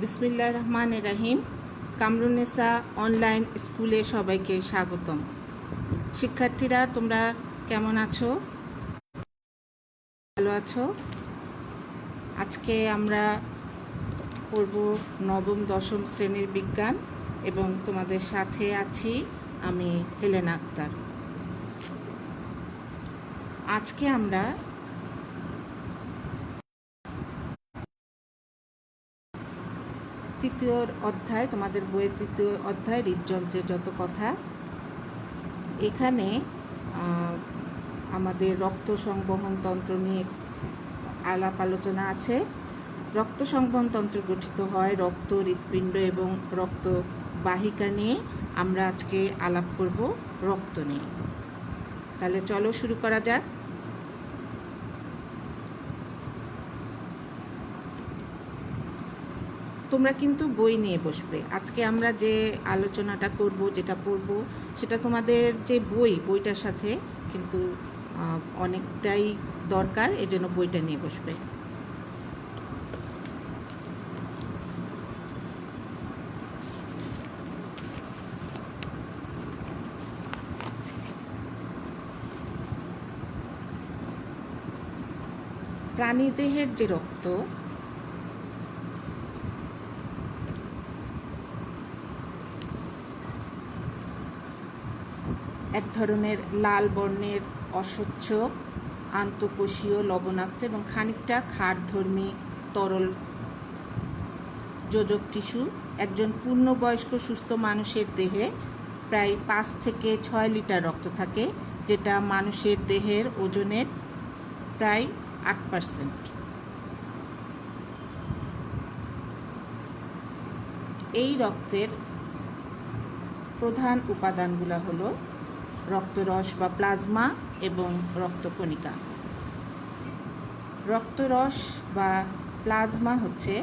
বিসমিল্লা রহমান রাহিম Kamrunnesa online স্কুলে সবাইকে স্বাগতম। শিক্ষার্থীরা, তোমরা কেমন আছো? ভালো আছো? আজকে আমরা পড়ব নবম, দশম শ্রেণির বিজ্ঞান এবং তোমাদের সাথে আছি আমি, হেলেন আক্তার। আজকে আমরা তৃতীয় অধ্যায়, তোমাদের বইয়ের তৃতীয় অধ্যায়, হৃদযন্ত্রের যত কথা। এখানে আমাদের রক্ত সংবহন তন্ত্র নিয়ে আলাপ আলোচনা আছে। রক্ত সংবহন তন্ত্র গঠিত হয় রক্ত, হৃৎপিণ্ড এবং রক্ত বাহিকা নিয়ে। আমরা আজকে আলাপ করব রক্ত নিয়ে। তাহলে চলো শুরু করা যাক। তোমরা কিন্তু বই নিয়ে বসবে। আজকে আমরা যে আলোচনাটা করব, যেটা পড়ব, সেটা তোমাদের যে বই, বইটার সাথে কিন্তু অনেকটাই দরকার এজন্য বইটা নিয়ে বসবে। প্রাণীদেহের যে রক্ত এক ধরনের লাল বর্ণের অস্বচ্ছ, আন্তঃকোষীয় লবণাক্ত এবং খানিকটা ক্ষারধর্মী তরল যোজক টিস্যু। একজন পূর্ণবয়স্ক সুস্থ মানুষের দেহে প্রায় পাঁচ থেকে ছয় লিটার রক্ত থাকে, যেটা মানুষের দেহের ওজনের প্রায় আট পার্সেন্ট। এই রক্তের প্রধান উপাদানগুলো হলো রক্তরস বা প্লাজমা এবং রক্তকণিকা। রক্তরস বা প্লাজমা হচ্ছে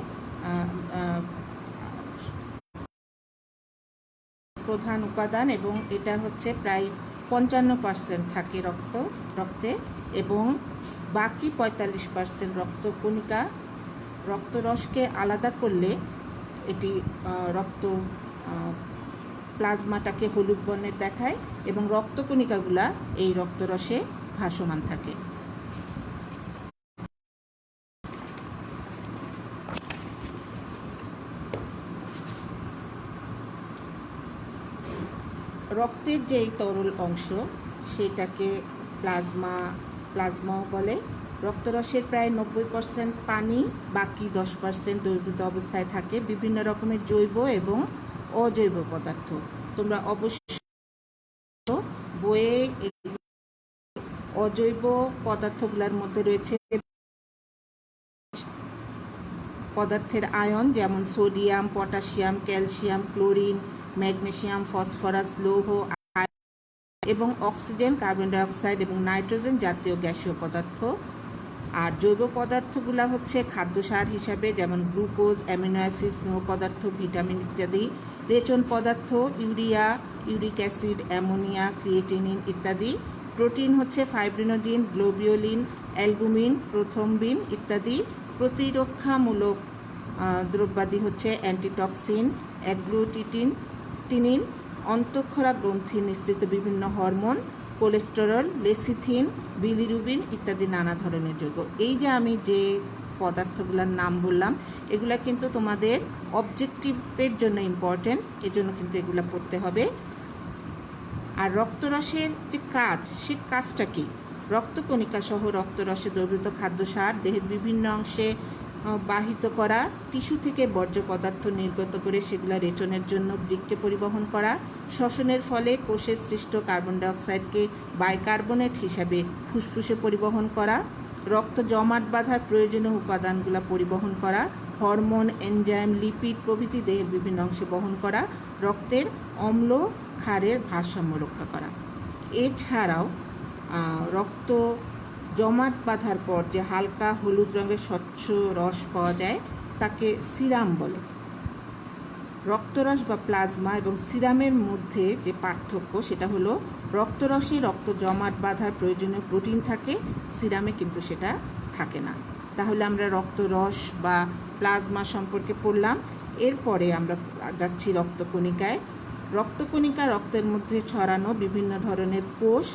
প্রধান উপাদান এবং এটা হচ্ছে প্রায় পঞ্চান্ন পার্সেন্ট থাকে রক্ত, রক্তে এবং বাকি পঁয়তাল্লিশ পার্সেন্ট রক্তকণিকা। রক্তরসকে আলাদা করলে এটি রক্ত প্লাজমাটাকে হলুদ বর্ণের দেখায় এবং রক্তকণিকাগুলা এই রক্তরসে ভাসমান থাকে। রক্তের যে তরল অংশ, সেটাকে প্লাজমা, প্লাজমাও বলে। রক্তরসের প্রায় নব্বই পার্সেন্ট পানি, বাকি দশ পার্সেন্ট দ্রবীভূত অবস্থায় থাকে। বিভিন্ন রকমের জৈব এবং অজৈব পদার্থ। তোমরা অবশ্যই বইয়ে অজৈব পদার্থগুলোর মধ্যে রয়েছে পদার্থের আয়ন, যেমন sodium, potassium, calcium, chlorine, magnesium, phosphorus, লৌহ এবং অক্সিজেন, কার্বন ডাইঅক্সাইড এবং নাইট্রোজেন জাতীয় গ্যাসীয় পদার্থ। আর জৈব পদার্থগুলো হচ্ছে খাদ্য সার হিসাবে যেমন গ্লুকোজ, অ্যামিনো অ্যাসিড, স্নেহ পদার্থ, ভিটামিন ইত্যাদি। রেচন পদার্থ, urea, uric acid, ammonia, creatinine ইত্যাদি। প্রোটিন হচ্ছে ফাইব্রিনোজিন, গ্লোবিওলিন, অ্যালবুমিন, প্রথমবিন ইত্যাদি। প্রতিরক্ষামূলক দ্রব্যাদি হচ্ছে অ্যান্টিটক্সিন, অ্যাগ্লুটিটিন, টিনিন, অন্তঃক্ষরা গ্রন্থি নিঃসৃত বিভিন্ন হরমোন কোলেস্টেরল, লেসিথিন, বিলিরুবিন ইত্যাদি নানা ধরনের যৌগ। এই যে আমি যে পদার্থগুলোর নাম বললাম, এগুলা কিন্তু তোমাদের অবজেক্টিভের জন্য ইম্পর্টেন্ট এজন্য কিন্তু এগুলো পড়তে হবে। আর রক্তরসের যে কাজ, সে কাজটা কি? রক্তকণিকা সহ রক্তরসে দ্রবীভূত খাদ্য সার দেহের বিভিন্ন অংশে বাহিত করা, টিস্যু থেকে বর্জ্য পদার্থ নির্গত করে সেগুলা রেচনের জন্য বৃক্ষে পরিবহন করা, শ্বসনের ফলে কোষে সৃষ্ট কার্বন ডাইঅক্সাইডকে বাইকার্বনেট হিসাবে ফুসফুসে পরিবহন করা, রক্ত জমাট বাঁধার প্রয়োজনীয় উপাদানগুলো পরিবহন করা, হরমোন, এনজাইম, লিপিড প্রভৃতি দেহের বিভিন্ন অংশে বহন করা, রক্তের অম্ল, ক্ষারের ভারসাম্য রক্ষা করা। এছাড়াও রক্ত জমাট বাঁধার পর যে হালকা হলুদ রঙের স্বচ্ছ রস পাওয়া যায়, তাকে সিরাম বলে। রক্তরস বা প্লাজমা এবং সিরামের মধ্যে যে পার্থক্য, সেটা হলো রক্তরসে রক্ত জমাট বাঁধার প্রয়োজনীয় প্রোটিন থাকে, সিরামে কিন্তু সেটা থাকে না। তাহলে আমরা রক্তরস বা প্লাজমা সম্পর্কে পড়লাম। এরপরে আমরা যাচ্ছি রক্তকণিকায়। রক্তকণিকা রক্তের মধ্যে ছড়ানো বিভিন্ন ধরনের কোষ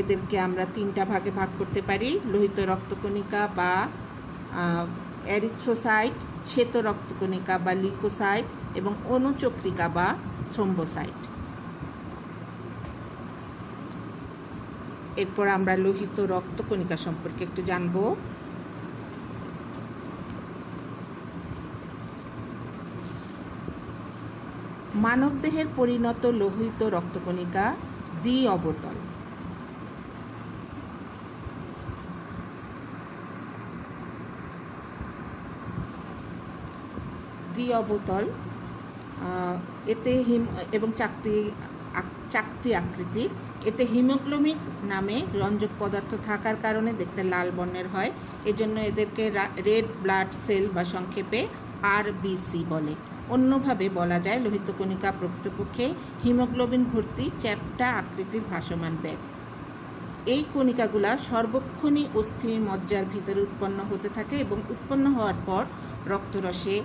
এদেরকে আমরা তিনটা ভাগে ভাগ করতে পারি, লোহিত রক্তকণিকা বা অ্যারিথ্রোসাইট শ্বেত রক্তকণিকা বা লিকোসাইট এবং অনুচক্রিকা বা থ্রম্বোসাইট এরপর আমরা লোহিত রক্তকণিকা সম্পর্কে একটু জানব। মানবদেহের পরিণত লোহিত রক্তকণিকা দ্বি অবতল। দ্বি অবতল এতে হিম, এবং চাকতি চাকতি আকৃতির এতে হিমোগ্লোবিন নামে রঞ্জক পদার্থ থাকার কারণে দেখতে লাল বর্ণের হয়। এজন্য এদেরকে রেড ব্লাড সেল বা সংক্ষেপে আরবিসি বলে। অন্যভাবে বলা যায়, লোহিত কণিকা প্রকৃতপক্ষে হিমোগ্লোবিন ভর্তি চ্যাপ্টা আকৃতির ভাসমান ব্যাগ। এই কণিকাগুলা সর্বক্ষণই অস্থির মজ্জার ভিতরে উৎপন্ন হতে থাকে এবং উৎপন্ন হওয়ার পর রক্তরসে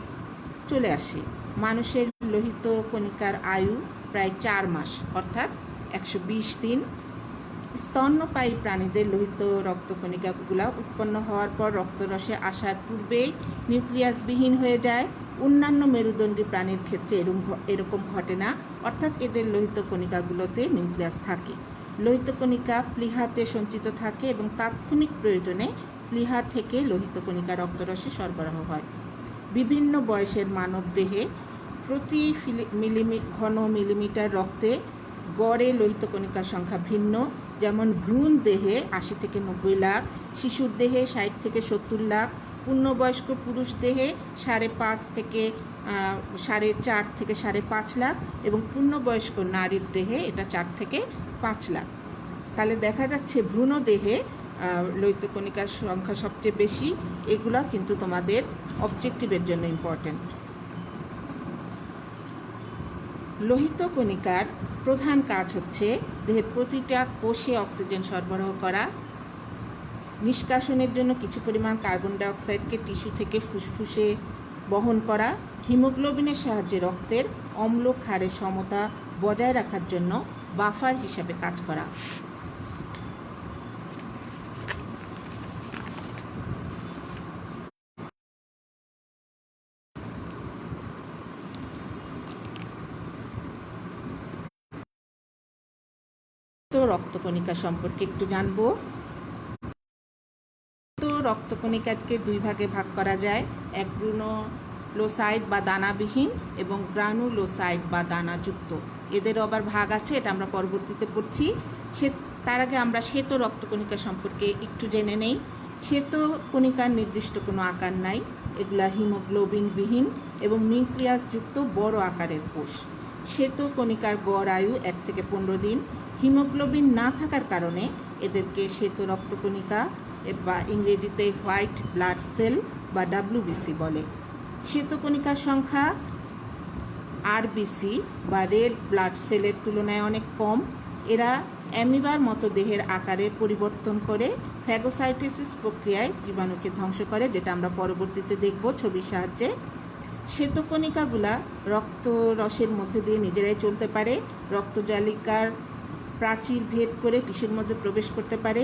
চলে আসে। মানুষের লোহিত কণিকার আয়ু প্রায় চার মাস, অর্থাৎ একশো বিশ দিন। স্তন্যপায়ী প্রাণীদের লোহিত রক্তকণিকাগুলা উৎপন্ন হওয়ার পর রক্তরসে আসার পূর্বেই নিউক্লিয়াসবিহীন হয়ে যায়। অন্যান্য মেরুদণ্ডী প্রাণীর ক্ষেত্রে এরম এরকম ঘটে না, অর্থাৎ এদের লোহিত কণিকাগুলোতে নিউক্লিয়াস থাকে। লোহিত কণিকা প্লীহাতে সঞ্চিত থাকে এবং তাৎক্ষণিক প্রয়োজনে প্লীহা থেকে লোহিত কণিকা রক্তরসে সরবরাহ হয়। বিভিন্ন বয়সের মানব দেহে প্রতি মিলিমি ঘন মিলিমিটার রক্তে গড়ে লোহিত কণিকার সংখ্যা ভিন্ন। যেমন ভ্রূণ দেহে আশি থেকে নব্বই লাখ শিশুর দেহে ষাট থেকে সত্তর লাখ পূর্ণবয়স্ক পুরুষ দেহে সাড়ে পাঁচ থেকে সাড়ে চার থেকে সাড়ে পাঁচ লাখ এবং পূর্ণবয়স্ক নারীর দেহে এটা চার থেকে পাঁচ লাখ। তাহলে দেখা যাচ্ছে ভ্রূণ দেহে আহ, লোহিত কণিকার সংখ্যা সবচেয়ে বেশি। এগুলো কিন্তু তোমাদের অবজেক্টিভের জন্য ইম্পর্ট্যান্ট লোহিত কণিকার প্রধান কাজ হচ্ছে দেহের প্রতিটা কোষে অক্সিজেন সরবরাহ করা, নিষ্কাশনের জন্য কিছু পরিমাণ কার্বন ডাইঅক্সাইডকে টিস্যু থেকে ফুসফুসে বহন করা, হিমোগ্লোবিনের সাহায্যে রক্তের অম্ল ক্ষারের সমতা বজায় রাখার জন্য বাফার হিসাবে কাজ করা। তো রক্তকণিকা সম্পর্কে একটু জানব। তো রক্তকণিকাকে দুই ভাগে ভাগ করা যায়। এক গ্রুনোলোসাইড বা দানাবিহীন এবং গ্রানুলোসাইড বা দানাযুক্ত। এদের আবার ভাগ আছে, এটা আমরা পরবর্তীতে পড়ছি। সে, তার আগে আমরা শ্বেত রক্তকণিকা সম্পর্কে একটু জেনে নেই। শ্বেত কণিকার নির্দিষ্ট কোনো আকার নাই, এগুলা হিমোগ্লোবিনবিহীন এবং নিউক্লিয়াসযুক্ত বড় আকারের কোষ। শ্বেত কণিকার গড় আয়ু এক থেকে পনেরো দিন হিমোগ্লোবিন না থাকার কারণে এদেরকে শ্বেত রক্তকণিকা বা ইংরেজিতে হোয়াইট ব্লাড সেল বা ডাব্লিউবিসি বলে। শ্বেতকণিকার সংখ্যা আরবিসি বা রেড ব্লাড সেলের তুলনায় অনেক কম। এরা অ্যামিবার মতো দেহের আকারে পরিবর্তন করে ফ্যাগোসাইটোসিস প্রক্রিয়ায় জীবাণুকে ধ্বংস করে, যেটা আমরা পরবর্তীতে দেখব ছবির সাহায্যে। শ্বেতকণিকাগুলা রক্ত রসের মধ্যে দিয়ে নিজেরাই চলতে পারে। রক্তজালিকার প্রাচীর ভেদ করে টিস্যুর মধ্যে প্রবেশ করতে পারে।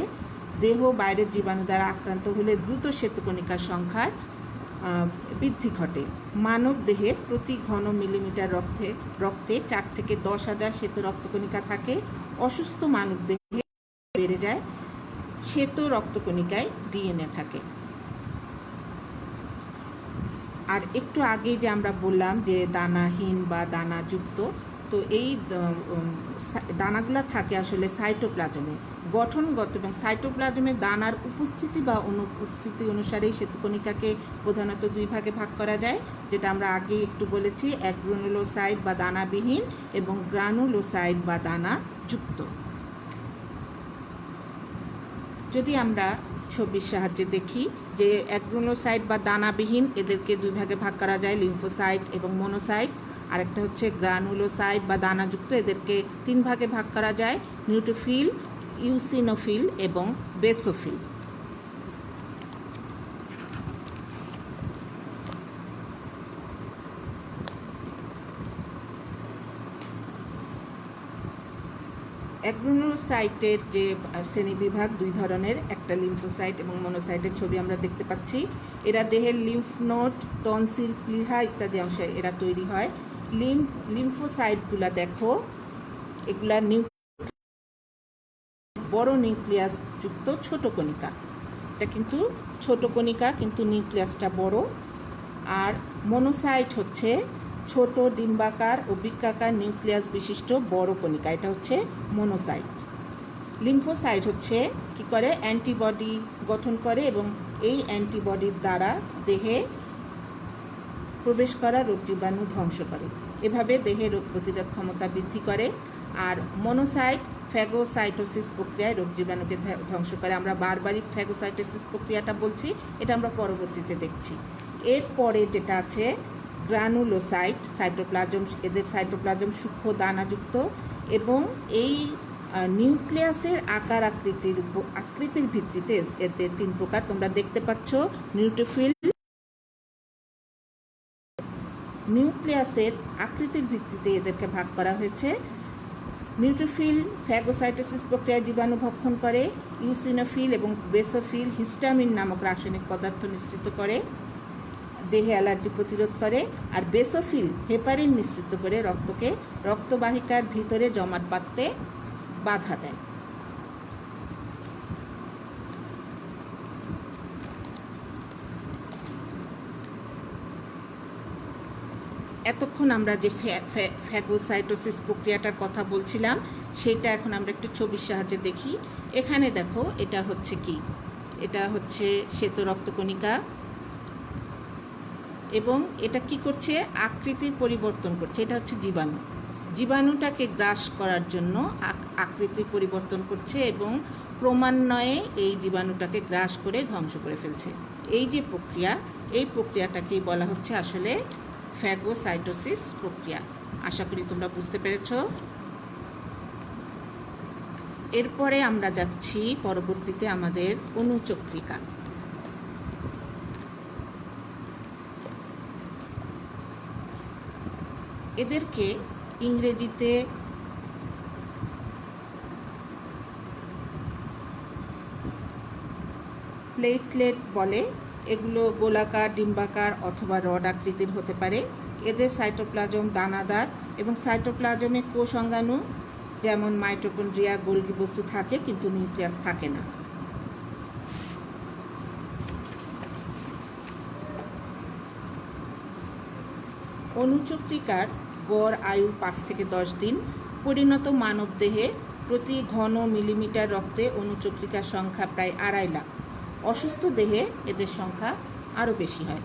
দেহ বাইরের জীবাণু দ্বারা আক্রান্ত হলে দ্রুত শ্বেতকণিকার সংখ্যার বৃদ্ধি ঘটে। মানব দেহে প্রতি ঘন মিলিমিটার রক্তে রক্তে চার থেকে দশ হাজার শ্বেত রক্তকণিকা থাকে। অসুস্থ মানব দেহে বেড়ে যায়, শ্বেত রক্তকণিকায় ডিএনএ থাকে। আর একটু আগেই যে আমরা বললাম যে দানাহীন বা দানাযুক্ত তো এই দানাগুলো থাকে আসলে সাইটোপ্লাজমে গঠনগত এবং সাইটোপ্লাজমে দানার উপস্থিতি বা অনুপস্থিতি অনুসারেই শ্বেতকণিকাকে প্রধানত দুই ভাগে ভাগ করা যায়, যেটা আমরা আগে একটু বলেছি, এক গ্রানুলোসাইড বা দানাবিহীন এবং গ্রানুলোসাইড বা দানা যুক্ত। যদি আমরা ছবির সাহায্যে দেখি যে অ্যাগ্রোনোসাইট বা দানাবিহীন এদেরকে দুই ভাগে ভাগ করা যায় লিম্ফোসাইট এবং মোনোসাইট আরেকটা হচ্ছে গ্রানুলোসাইড বা দানাযুক্ত, এদেরকে তিন ভাগে ভাগ করা যায় নিউট্রোফিল ইউসিনোফিল এবং বেসোফিল অ্যাগ্রোনোসাইটের যে শ্রেণীবিভাগ, দুই ধরনের, একটা লিম্ফোসাইট এবং মনোসাইটের ছবি আমরা দেখতে পাচ্ছি। এরা দেহের লিম্ফ নোট টনসিল প্লিহা ইত্যাদি অংশে এরা তৈরি হয়। লিম, লিম্ফোসাইটগুলা দেখো, এগুলা নিউ বড় নিউক্লিয়াস যুক্ত ছোট কণিকা। এটা কিন্তু ছোট কণিকা, কিন্তু নিউক্লিয়াসটা বড়। আর মনোসাইট হচ্ছে ছোট ডিম্বাকার ও বৃক্কাকার নিউক্লিয়াস বিশিষ্ট বড় কণিকা, এটা হচ্ছে মনোসাইট। লিম্ফোসাইট হচ্ছে কি করে? অ্যান্টিবডি গঠন করে এবং এই অ্যান্টিবডির দ্বারা দেহে প্রবেশ করা রোগ জীবাণু ধ্বংস করে। এভাবে দেহে রোগ প্রতিরোধ ক্ষমতা বৃদ্ধি করে আর মনোসাইট ফ্যাগোসাইটোসিস প্রক্রিয়ায় রোগ জীবাণুকে ধ্বংস করে। আমরা বারবারই ফ্যাগোসাইটোসিস প্রক্রিয়াটা বলছি, এটা আমরা পরবর্তীতে দেখছি। এরপরে যেটা আছে, গ্রানুলোসাইট, সাইটোপ্লাজম, এদের সাইটোপ্লাজম সূক্ষ্ম দানাযুক্ত এবং এই নিউক্লিয়াসের আকার আকৃতির আকৃতির ভিত্তিতে এতে তিন প্রকার তোমরা দেখতে পাচ্ছ, নিউট্রোফিল নিউক্লিয়াসের আকৃতির ভিত্তিতে এদেরকে ভাগ করা হয়েছে। নিউট্রোফিল, ফ্যাগোসাইটোসিস প্রক্রিয়ায় জীবাণু ভক্ষণ করে, ইউসিনোফিল এবং বেসোফিল হিস্টামিন নামক রাসায়নিক পদার্থ নিঃসৃত করে, দেহে অ্যালার্জি প্রতিরোধ করে, আর বেসোফিল, হেপারিন নিঃসৃত করে রক্তকে রক্তবাহিকার ভিতরে জমাট বাঁধতে বাধা দেয়। এতক্ষণ আমরা যে ফ্যা- ফ্যা- ফ্যাগোসাইটোসিস প্রক্রিয়াটার কথা বলছিলাম, সেটা এখন আমরা একটু ছবির সাহায্যে দেখি। এখানে দেখো, এটা হচ্ছে কি? এটা হচ্ছে শ্বেত রক্তকণিকা এবং এটা কি করছে? আকৃতির পরিবর্তন করছে। এটা হচ্ছে জীবাণু। জীবাণুটাকে গ্রাস করার জন্য আক- আকৃতির পরিবর্তন করছে এবং ক্রমান্বয়ে এই জীবাণুটাকে গ্রাস করে ধ্বংস করে ফেলছে। এই যে প্রক্রিয়া, এই প্রক্রিয়াটাকেই বলা হচ্ছে আসলে ফ্যাগোসাইটোসিস প্রক্রিয়া। আশা করি তোমরা বুঝতে পেরেছ। এরপরে আমরা যাচ্ছি পরবর্তীতে আমাদের অনুচক্রিকা। এদেরকে ইংরেজিতে প্লেটলেট বলে। এগুলো গোলাকার, ডিম্বাকার অথবা রড আকৃতির হতে পারে। এদের সাইটোপ্লাজম দানাদার এবং সাইটোপ্লাজমে কোষ অঙ্গাণু যেমন মাইটোকন্ড্রিয়া গোলগি বস্তু থাকে কিন্তু নিউক্লিয়াস থাকে না। অনুচক্রিকার গড় আয়ু পাঁচ থেকে দশ দিন। পরিণত মানবদেহে প্রতি ঘন মিলিমিটার রক্তে অনুচক্রিকার সংখ্যা প্রায় আড়াই লাখ। অসুস্থ দেহে এদের সংখ্যা আরও বেশি হয়।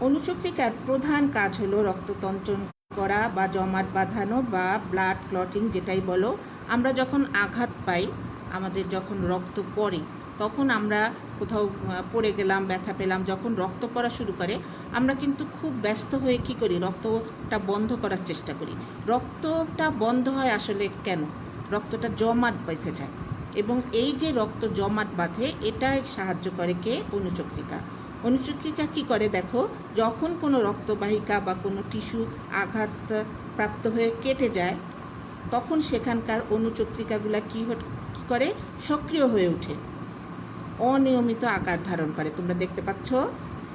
অনুচক্রিকার প্রধান কাজ হলো রক্ততঞ্চন করা বা জমাট বাঁধানো বা ব্লাড ক্লটিং যেটাই বলো। আমরা যখন আঘাত পাই, আমাদের যখন রক্ত পড়ে, তখন আমরা কোথাও পড়ে গেলাম, ব্যথা পেলাম, যখন রক্ত পড়া শুরু করে, আমরা কিন্তু খুব ব্যস্ত হয়ে কি করি? রক্তটা বন্ধ করার চেষ্টা করি। রক্তটা বন্ধ হয় আসলে কেন? রক্তটা জমাট বেঁধে যায়। এবং এই যে রক্ত জমাট বাঁধে, এটাই সাহায্য করে কে? অনুচক্রিকা। অনুচক্রিকা কি করে দেখো? যখন কোনো রক্তবাহিকা বা কোনো টিস্যু আঘাত প্রাপ্ত হয়ে কেটে যায়, তখন সেখানকার অনুচক্রিকাগুলা কি কি করে? সক্রিয় হয়ে ওঠে। অনিয়মিত আকার ধারণ করে, তোমরা দেখতে পাচ্ছ?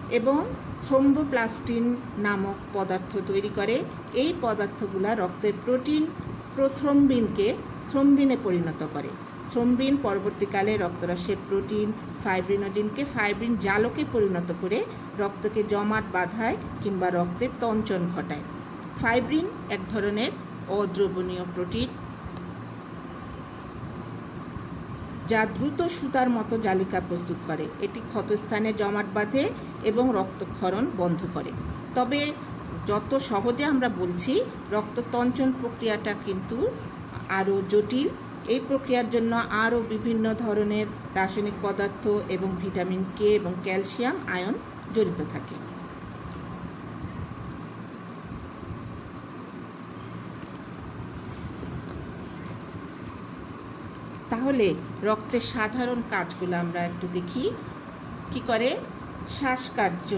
এবং থ্রোম্বোপ্লাস্টিন নামক পদার্থ তৈরি করে। এই পদার্থগুলা রক্তের প্রোটিন, প্রোথ্রম্বিনকে থ্রম্বিনে পরিণত করে। থ্রম্বিন পরবর্তীকালে রক্তরসের প্রোটিন ফাইব্রিনোজিনকে ফাইব্রিন জালকে পরিণত করে রক্তকে জমাট বাঁধায় কিংবা রক্তের তঞ্চন ঘটায়। ফাইব্রিন এক ধরনের অদ্রবণীয় প্রোটিন যা দ্রুত সুতার মতো জালিকা প্রস্তুত করে। এটি ক্ষতস্থানে জমাট বাঁধে এবং রক্তক্ষরণ বন্ধ করে। তবে যত সহজে আমরা বলছি, রক্ততঞ্চন প্রক্রিয়াটা কিন্তু আরও জটিল এই প্রক্রিয়ার জন্য আরও বিভিন্ন ধরনের রাসায়নিক পদার্থ এবং ভিটামিন কে এবং ক্যালসিয়াম আয়ন জড়িত থাকে। তাহলে রক্তের সাধারণ কাজগুলো আমরা একটু দেখি। কি করে? শ্বাসকার্য।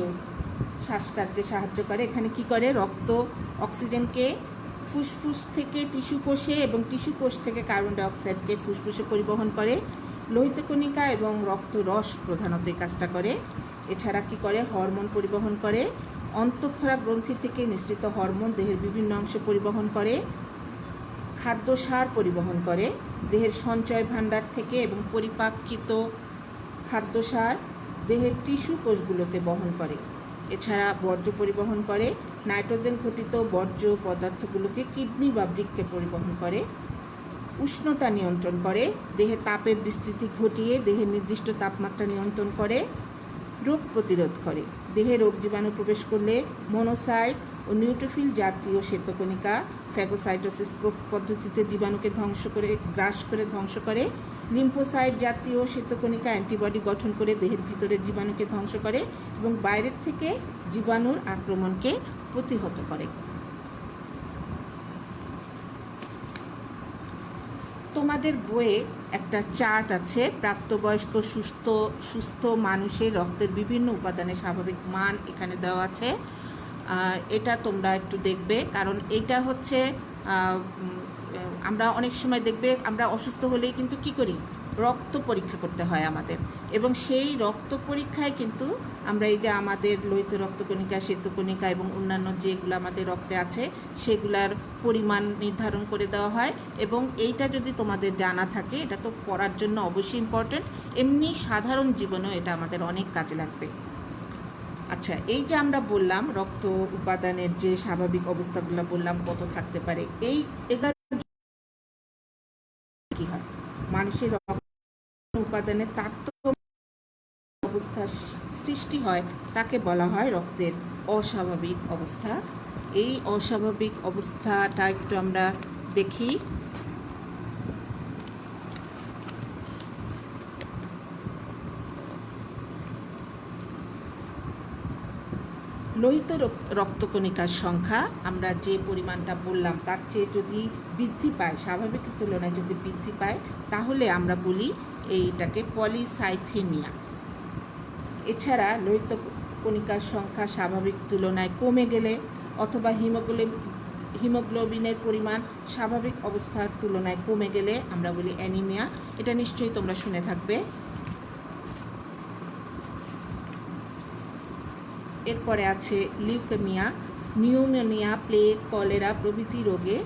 শ্বাসকার্যে সাহায্য করে। এখানে কি করে? রক্ত, অক্সিজেনকে ফুসফুস থেকে টিস্যু কোষে এবং টিস্যু কোষ থেকে কার্বন ডাইঅক্সাইডকে ফুসফুসে পরিবহন করে, লোহিত কণিকা এবং রক্ত রস প্রধানত এই কাজটা করে। এছাড়া কি করে? হরমোন পরিবহন করে। অন্তঃক্ষরা গ্রন্থি থেকে নিঃসৃত হরমোন দেহের বিভিন্ন অংশে পরিবহন করে। খাদ্য সার পরিবহন করে। দেহের সঞ্চয় ভাণ্ডার থেকে এবং পরিপাকৃত খাদ্য সার দেহের টিস্যু কোষগুলোতে বহন করে। এছাড়া বর্জ্য পরিবহন করে। নাইট্রোজেন ঘটিত বর্জ্য পদার্থগুলোকে কিডনি বা বৃক্কে পরিবহন করে। উষ্ণতা নিয়ন্ত্রণ করে। দেহে তাপের বিস্তৃতি ঘটিয়ে দেহের নির্দিষ্ট তাপমাত্রা নিয়ন্ত্রণ করে। রোগ প্রতিরোধ করে। দেহে রোগ জীবাণু প্রবেশ করলে মনোসাইট ও নিউট্রোফিল জাতীয় শ্বেতকণিকা ফ্যাগোসাইটোসিস পদ্ধতিতে জীবাণুকে ধ্বংস করে, গ্রাস করে, ধ্বংস করে। লিম্ফোসাইট জাতীয় শ্বেতকণিকা অ্যান্টিবডি গঠন করে দেহের ভিতরে জীবাণুকে ধ্বংস করে এবং বাইরের থেকে জীবাণুর আক্রমণকে প্রতিহত করে। তোমাদের বইয়ে একটা চার্ট আছে, প্রাপ্তবয়স্ক, সুস্থ সুস্থ মানুষের রক্তের বিভিন্ন উপাদানের স্বাভাবিক মান এখানে দেওয়া আছে। এটা তোমরা একটু দেখবে, কারণ এটা হচ্ছে আমরা অনেক সময় দেখবে আমরা অসুস্থ হলেই কিন্তু কি করি? রক্ত পরীক্ষা করতে হয় আমাদের। এবং সেই রক্ত পরীক্ষায় কিন্তু আমরা এই যে আমাদের লোহিত রক্তকণিকা, শ্বেতকণিকা এবং অন্যান্য যেগুলো আমাদের রক্তে আছে, সেগুলার পরিমাণ নির্ধারণ করে দেওয়া হয়। এবং এইটা যদি তোমাদের জানা থাকে, এটা তো পড়ার জন্য অবশ্যই ইম্পর্ট্যান্ট এমনি সাধারণ জীবনেও এটা আমাদের অনেক কাজে লাগবে। আচ্ছা এই যে আমরা বললাম রক্ত উপাদানের যে স্বাভাবিক অবস্থাগুলো বললাম, কত থাকতে পারে, এই এগুলো মানুষের উপাদানের তারতম্য অবস্থা সৃষ্টি হয়, তাকে বলা হয় রক্তের অস্বাভাবিক অবস্থা। এই অস্বাভাবিক অবস্থাটা একটু আমরা দেখি। লোহিত রক- রক্তকণিকার সংখ্যা, আমরা যে পরিমাণটা বললাম, তার চেয়ে যদি বৃদ্ধি পায়, স্বাভাবিকের তুলনায় যদি বৃদ্ধি পায়, তাহলে আমরা বলি এইটাকে পলিসাইথেমিয়া। এছাড়া লোহিত কণিকার সংখ্যা স্বাভাবিক তুলনায় কমে গেলে অথবা হিমোগ্লোবিন, হিমোগ্লোবিনের পরিমাণ স্বাভাবিক অবস্থার তুলনায় কমে গেলে আমরা বলি অ্যানিমিয়া। এটা নিশ্চয়ই তোমরা শুনে থাকবে। এরপরে আছে লিউকেমিয়া, নিউমোনিয়া, প্লেগ, কলেরা প্রভৃতি রোগে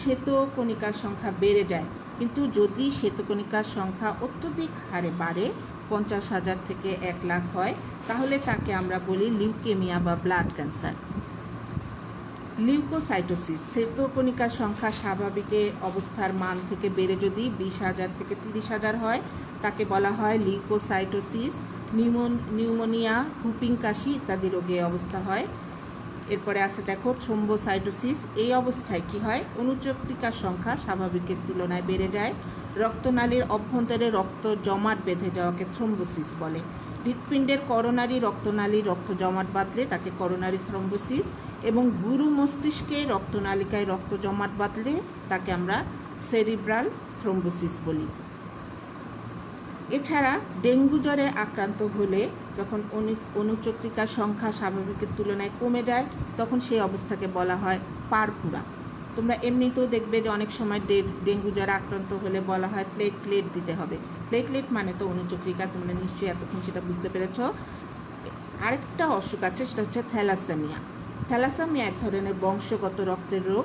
শ্বেতকণিকার সংখ্যা বেড়ে যায়। কিন্তু যদি শ্বেতকণিকার সংখ্যা অত্যধিক হারে বাড়ে, পঞ্চাশ হাজার থেকে এক লাখ হয়, তাহলে তাকে আমরা বলি লিউকেমিয়া বা ব্লাড ক্যান্সার। লিউকোসাইটোসিস, শ্বেতকণিকার সংখ্যা স্বাভাবিকের অবস্থার মান থেকে বেড়ে যদি বিশ হাজার থেকে তিরিশ হাজার হয়, তাকে বলা হয় লিউকোসাইটোসিস। নিউমন নিউমোনিয়া, হুপিং কাশি ইত্যাদি রোগে অবস্থা হয়। এরপরে আছে দেখো থ্রোম্বোসাইটোসিস। এই অবস্থায় কি হয়? অনুচক্রিকার সংখ্যা স্বাভাবিকের তুলনায় বেড়ে যায়। রক্তনালীর অভ্যন্তরে রক্ত জমাট বেঁধে যাওয়াকে থ্রোম্বোসিস বলে। হৃৎপিণ্ডের করোনারি রক্তনালীর রক্ত জমাট বাঁধলে তাকে করোনারি থ্রোম্বোসিস এবং গুরু মস্তিষ্কে রক্তনালিকায় রক্ত জমাট বাঁধলে তাকে আমরা সেরিব্রাল থ্রোম্বোসিস বলি। এছাড়া ডেঙ্গু জ্বরে আক্রান্ত হলে যখন অনু- অনুচক্রিকার সংখ্যা স্বাভাবিকের তুলনায় কমে যায়, তখন সেই অবস্থাকে বলা হয় পারপুরা। তোমরা এমনিতেও দেখবে যে অনেক সময় ডেঙ্গু জ্বরে আক্রান্ত হলে বলা হয় প্লেটলেট দিতে হবে। প্লেটলেট মানে তো অনুচক্রিকা, তোমরা নিশ্চয়ই এতক্ষণ সেটা বুঝতে পেরেছ। আরেকটা অসুখ আছে, সেটা হচ্ছে থ্যালাসেমিয়া। থ্যালাসেমিয়া এক ধরনের বংশগত রক্তের রোগ।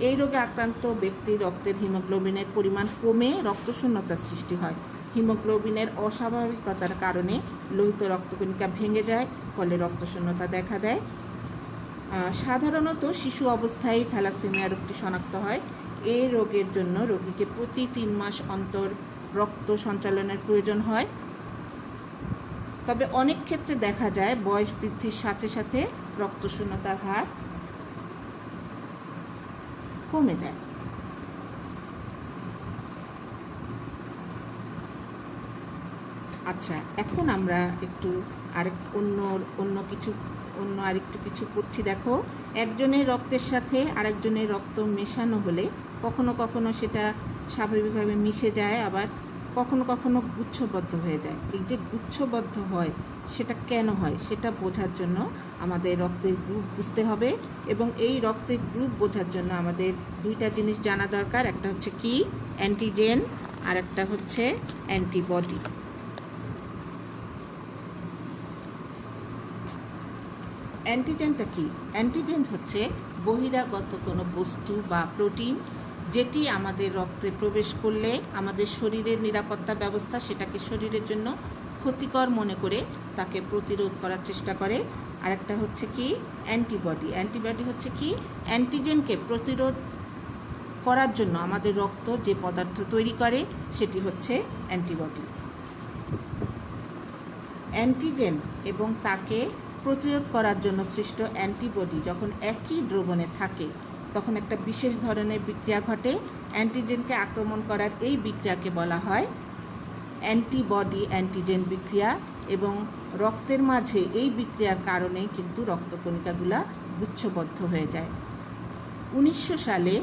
এই রোগে আক্রান্ত ব্যক্তির রক্তের হিমোগ্লোবিনের পরিমাণ কমে রক্তশূন্যতার সৃষ্টি হয়। হিমোগ্লোবিনের অস্বাভাবিকতার কারণে লোহিত রক্তকণিকা ভেঙে যায়, ফলে রক্তশূন্যতা দেখা দেয়। সাধারণত শিশু অবস্থায় থ্যালাসেমিয়া রোগটি শনাক্ত হয়। এই রোগের জন্য রোগীকে প্রতি তিন মাস অন্তর রক্ত সঞ্চালনের প্রয়োজন হয়। তবে অনেক ক্ষেত্রে দেখা যায় বয়স বৃদ্ধির সাথে সাথে রক্তশূন্যতার হার কমে যায়। আচ্ছা এখন আমরা একটু আরেক অন্য অন্য কিছু, অন্য আরেকটু কিছু পড়ছি। দেখো, একজনের রক্তের সাথে আরেকজনের রক্ত মেশানো হলে কখনো কখনো সেটা স্বাভাবিকভাবে মিশে যায়, আবার কখনো কখনো গুচ্ছবদ্ধ হয়ে যায়। এই যে গুচ্ছবদ্ধ হয়, সেটা কেন হয়? সেটা বোঝার জন্য আমাদের রক্তের গ্রুপ বুঝতে হবে এবং এই রক্তের গ্রুপ বোঝার জন্য আমাদের দুইটা জিনিস জানা দরকার। একটা হচ্ছে কি? অ্যান্টিজেন আর একটা হচ্ছে অ্যান্টিবডি। অ্যান্টিজেনটা কি? অ্যান্টিজেন হচ্ছে বহিরাগত কোনো বস্তু বা প্রোটিন যেটি আমাদের রক্তে প্রবেশ করলে আমাদের শরীরের নিরাপত্তা ব্যবস্থা সেটাকে শরীরের জন্য ক্ষতিকর মনে করে তাকে প্রতিরোধ করার চেষ্টা করে। আর একটা হচ্ছে কি? অ্যান্টিবডি অ্যান্টিবডি হচ্ছে কি? অ্যান্টিজেনকে প্রতিরোধ করার জন্য আমাদের রক্ত যে পদার্থ তৈরি করে সেটি হচ্ছে অ্যান্টিবডি অ্যান্টিজেন এবং তাকে প্রতিরোধ করার জন্য সৃষ্ট অ্যান্টিবডি যখন একই দ্রবণে থাকে, তখন একটা বিশেষ ধরনের বিক্রিয়া ঘটে। অ্যান্টিজেনকে আক্রমণ করার এই বিক্রিয়াকে বলা হয় অ্যান্টিবডি অ্যান্টিজেন বিক্রিয়া এবং রক্তের মাঝে এই বিক্রিয়ার কারণেই কিন্তু রক্তকণিকাগুলা গুচ্ছবদ্ধ হয়ে যায়। উনিশশো সালে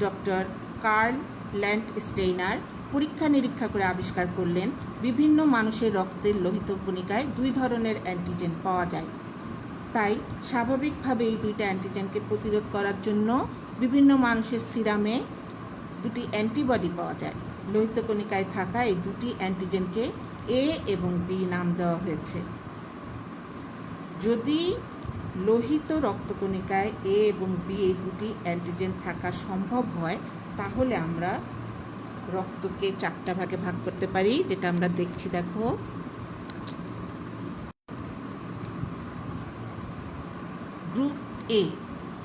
ডক্টর কার্ল ল্যান্ড স্টেইনার পরীক্ষা নিরীক্ষা করে আবিষ্কার করলেন বিভিন্ন মানুষের রক্তের লোহিত কণিকায় দুই ধরনের অ্যান্টিজেন পাওয়া যায়। তাই স্বাভাবিকভাবে এই দুইটা অ্যান্টিজেনকে প্রতিরোধ করার জন্য বিভিন্ন মানুষের সিরামে দুটি অ্যান্টিবডি পাওয়া যায়। লোহিত কণিকায় থাকা এই দুটি অ্যান্টিজেনকে এ এবং বি নাম দেওয়া হয়েছে। যদি লোহিত রক্তকণিকায় এ এবং বি এই দুটি অ্যান্টিজেন থাকা সম্ভব হয়, তাহলে আমরা রক্তকে চারটা ভাগে ভাগ করতে পারি, যেটা আমরা দেখছি, দেখো। গ্রুপ এ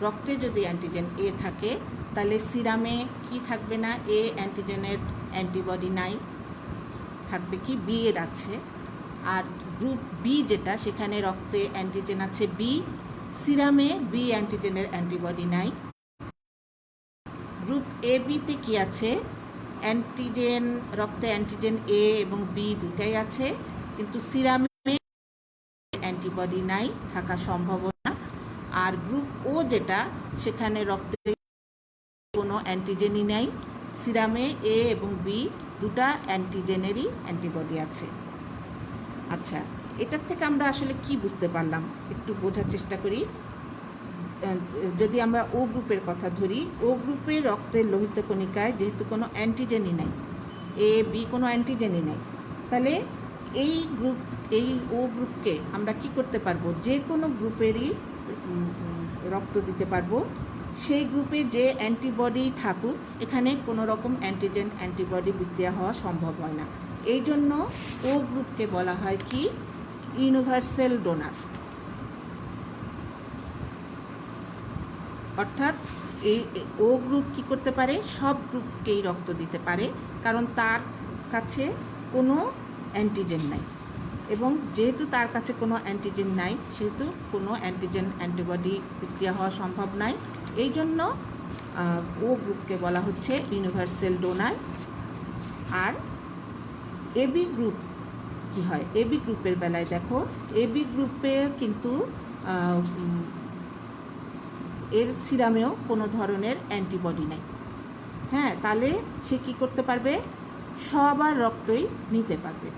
রক্তে যদি অ্যান্টিজেন এ থাকে, তাহলে সিরামে কি থাকবে না? এ অ্যান্টিজেনের অ্যান্টিবডি নাই, থাকবে কি? বি এর আছে। আর গ্রুপ বি যেটা, সেখানে রক্তে অ্যান্টিজেন আছে বি সিরামে বি অ্যান্টিজেনের অ্যান্টিবডি নাই। গ্রুপ এ বিতে কি আছে? অ্যান্টিজেন রক্তে অ্যান্টিজেন এ এবং বি দুটাই আছে, কিন্তু সিরামে অ্যান্টিবডি নাই, থাকা সম্ভাবনা আর গ্রুপ ও যেটা, সেখানে রক্তে কোনো অ্যান্টিজেনই নাই, সিরামে এ এবং বি দুটা অ্যান্টিজেনেরই অ্যান্টিবডি আছে। আচ্ছা এটার থেকে আমরা আসলে কি বুঝতে পারলাম? একটু বোঝার চেষ্টা করি। যদি আমরা ও গ্রুপের কথা ধরি ও গ্রুপের রক্তের লোহিত কণিকায় যেহেতু কোনো অ্যান্টিজেনই নাই এ বি কোনো অ্যান্টিজেনই নাই, তাহলে এই গ্রুপ এই ও গ্রুপকে আমরা কি করতে পারব? যে কোনো গ্রুপেরই রক্ত দিতে পারব। সেই গ্রুপে যে অ্যান্টিবডি থাকুক, এখানে কোনো রকম অ্যান্টিজেন অ্যান্টিবডি বিক্রিয়া হওয়া সম্ভব হয় না। এই জন্য ও গ্রুপকে বলা হয় কি? ইউনিভার্সাল ডোনার অর্থাৎ এই ও গ্রুপ কি করতে পারে? সব গ্রুপকেই রক্ত দিতে পারে, কারণ তার কাছে কোনো অ্যান্টিজেন নাই। এবং যেহেতু তার কাছে কোনো অ্যান্টিজেন নাই, সেহেতু কোনো অ্যান্টিজেন অ্যান্টিবডি বিক্রিয়া হওয়া সম্ভব নয় এই জন্য ও গ্রুপকে বলা হচ্ছে ইউনিভার্সাল ডোনার আর এবি গ্রুপ কি হয়? এবি গ্রুপের বেলায় দেখো এবি গ্রুপে কিন্তু এর সিরামেও কোনো ধরনের অ্যান্টিবডি নাই। হ্যাঁ তাহলে সে কি করতে পারবে? সবার রক্তই নিতে পারবে।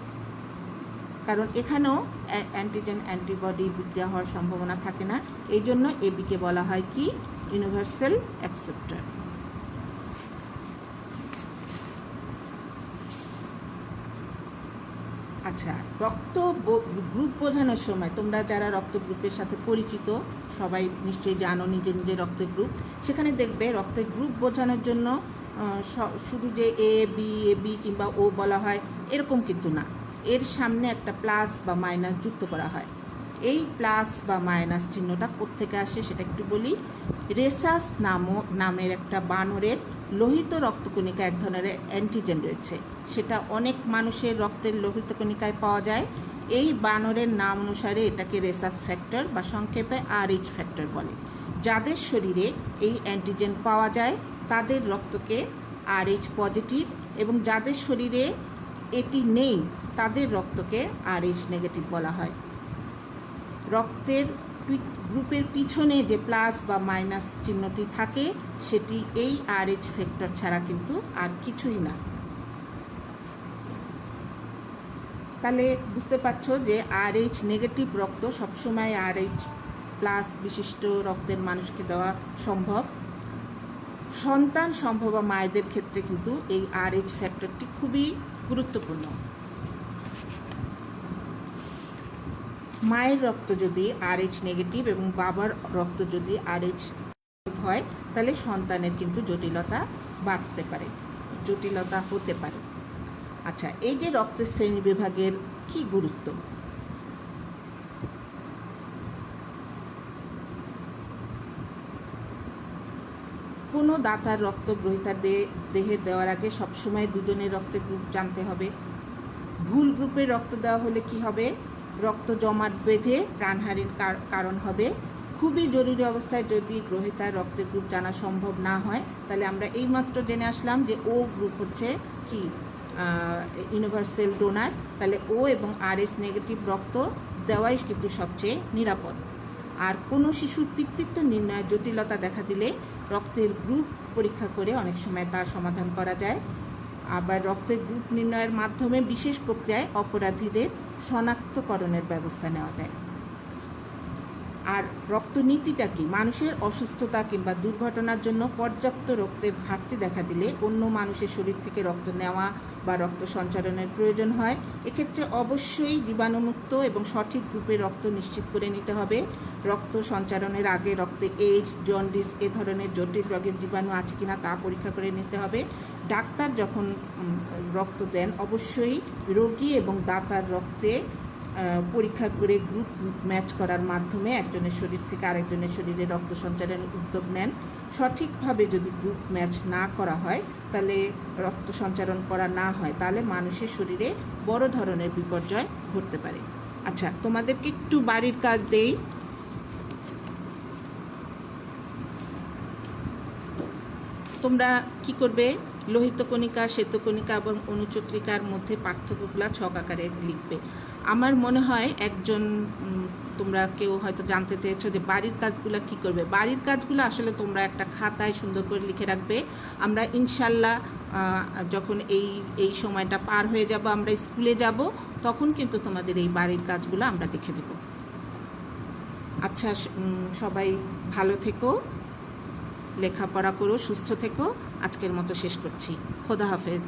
কারণ এখানেও অ্যা- অ্যান্টিজেন অ্যান্টিবডি বিক্রিয়া হওয়ার সম্ভাবনা থাকে না। এই জন্য এবিকে বলা হয় কি? ইউনিভার্সাল অ্যাকসেপ্টার আচ্ছা রক্ত গ্রুপ বোঝানোর সময় তোমরা যারা রক্ত গ্রুপের সাথে পরিচিত, সবাই নিশ্চয়ই জানো নিজের নিজের রক্তের গ্রুপ, সেখানে দেখবে রক্তের গ্রুপ বোঝানোর জন্য শুধু যে এ বি এ বি কিংবা ও বলা হয়, এরকম কিন্তু না। এর সামনে একটা প্লাস বা মাইনাস যুক্ত করা হয়। এই প্লাস বা মাইনাস চিহ্নটা কোত্থেকে আসে সেটা একটু বলি। রেসাস নামক নামের একটা বানরের লোহিত রক্তকণিকা এক ধরনের অ্যান্টিজেন রয়েছে। সেটা অনেক মানুষের রক্তের লোহিত কণিকায় পাওয়া যায়। এই বানরের নাম অনুসারে এটাকে রেসাস ফ্যাক্টর বা সংক্ষেপে আর এইচ ফ্যাক্টর বলে। যাদের শরীরে এই অ্যান্টিজেন পাওয়া যায়, তাদের রক্তকে আর এইচ পজিটিভ এবং যাদের শরীরে এটি নেই, তাদের রক্তকে আর এইচ নেগেটিভ বলা হয়। রক্তের গ্রুপের পিছনে যে প্লাস বা মাইনাস চিহ্নটি থাকে, সেটি এই আর এইচ ফ্যাক্টর ছাড়া কিন্তু আর কিছুই না। তাহলে বুঝতে পারছ যে আর এইচ নেগেটিভ রক্ত সবসময় আর এইচ প্লাস বিশিষ্ট রক্তের মানুষকে দেওয়া সম্ভব। সন্তান সম্ভবা মায়েদের ক্ষেত্রে কিন্তু এই আর এইচ ফ্যাক্টরটি খুবই গুরুত্বপূর্ণ। মায়ের রক্ত যদি আর এইচ নেগেটিভ এবং বাবার রক্ত যদি আর এইচ হয়, তাহলে সন্তানের কিন্তু জটিলতা বাড়তে পারে, জটিলতা হতে পারে। আচ্ছা এই যে রক্তের শ্রেণি বিভাগের কি গুরুত্ব? কোনো দাতার রক্ত গ্রহিতার দেহে দেওয়ার আগে সবসময় দুজনের রক্তের গ্রুপ জানতে হবে। ভুল গ্রুপে রক্ত দেওয়া হলে কি হবে? রক্ত জমাট বেঁধে প্রাণহানির কার- কারণ হবে। খুবই জরুরি অবস্থায় যদি গ্রহিতার রক্তের গ্রুপ জানা সম্ভব না হয়, তাহলে আমরা এইমাত্র জেনে আসলাম যে ও গ্রুপ হচ্ছে কি? ইউনিভার্সাল ডোনার তাহলে ও এবং আর এস নেগেটিভ রক্ত দেওয়াই কিন্তু সবচেয়ে নিরাপদ। আর কোনো শিশুর পিতৃত্ব নির্ণয়ে জটিলতা দেখা দিলে রক্তের গ্রুপ পরীক্ষা করে অনেক সময় তার সমাধান করা যায়। আবার রক্তের গ্রুপ নির্ণয়ের মাধ্যমে বিশেষ প্রক্রিয়ায় অপরাধীদের শনাক্তকরণের ব্যবস্থা নেওয়া যায়। আর রক্তনীতিটা কি? মানুষের অসুস্থতা কিংবা দুর্ঘটনার জন্য পর্যাপ্ত রক্তের ঘাটতি দেখা দিলে অন্য মানুষের শরীর থেকে রক্ত নেওয়া বা রক্ত সঞ্চালনের প্রয়োজন হয়। এক্ষেত্রে অবশ্যই জীবাণুমুক্ত এবং সঠিক গ্রুপে রক্ত নিশ্চিত করে নিতে হবে। রক্ত সঞ্চালনের আগে রক্তে এইডস জন্ডিস এ ধরনের জটিল রোগের জীবাণু আছে কিনা তা পরীক্ষা করে নিতে হবে। ডাক্তার যখন রক্ত দেন, অবশ্যই রোগী এবং দাতার রক্তে পরীক্ষা করে গ্রুপ ম্যাচ করার মাধ্যমে একজনের শরীর থেকে আরেকজনের শরীরে রক্ত সঞ্চালনের উদ্যোগ নেন। সঠিকভাবে যদি গ্রুপ ম্যাচ না করা হয়, তাহলে রক্ত সঞ্চালন করা না হয়, তাহলে মানুষের শরীরে বড় ধরনের বিপর্যয় ঘটতে পারে। আচ্ছা তোমাদেরকে একটু বাড়ির কাজ দেই। তোমরা কি করবে? লোহিত কণিকা শ্বেতকণিকা এবং অনুচক্রিকার মধ্যে পার্থক্যগুলো ছক আকারে লিখবে। আমার মনে হয় একজন তোমরা কেউ হয়তো জানতে চেয়েছো যে বাড়ির কাজগুলো কি করবে। বাড়ির কাজগুলো আসলে তোমরা একটা খাতায় সুন্দর করে লিখে রাখবে। আমরা ইনশাল্লাহ যখন এই এই সময়টা পার হয়ে যাব, আমরা স্কুলে যাব, তখন কিন্তু তোমাদের এই বাড়ির কাজগুলো আমরা দেখে দেব। আচ্ছা সবাই ভালো থেকো, লেখাপড়া করো, সুস্থ থেকো। আজকের মতো শেষ করছি। খোদা হাফেজ।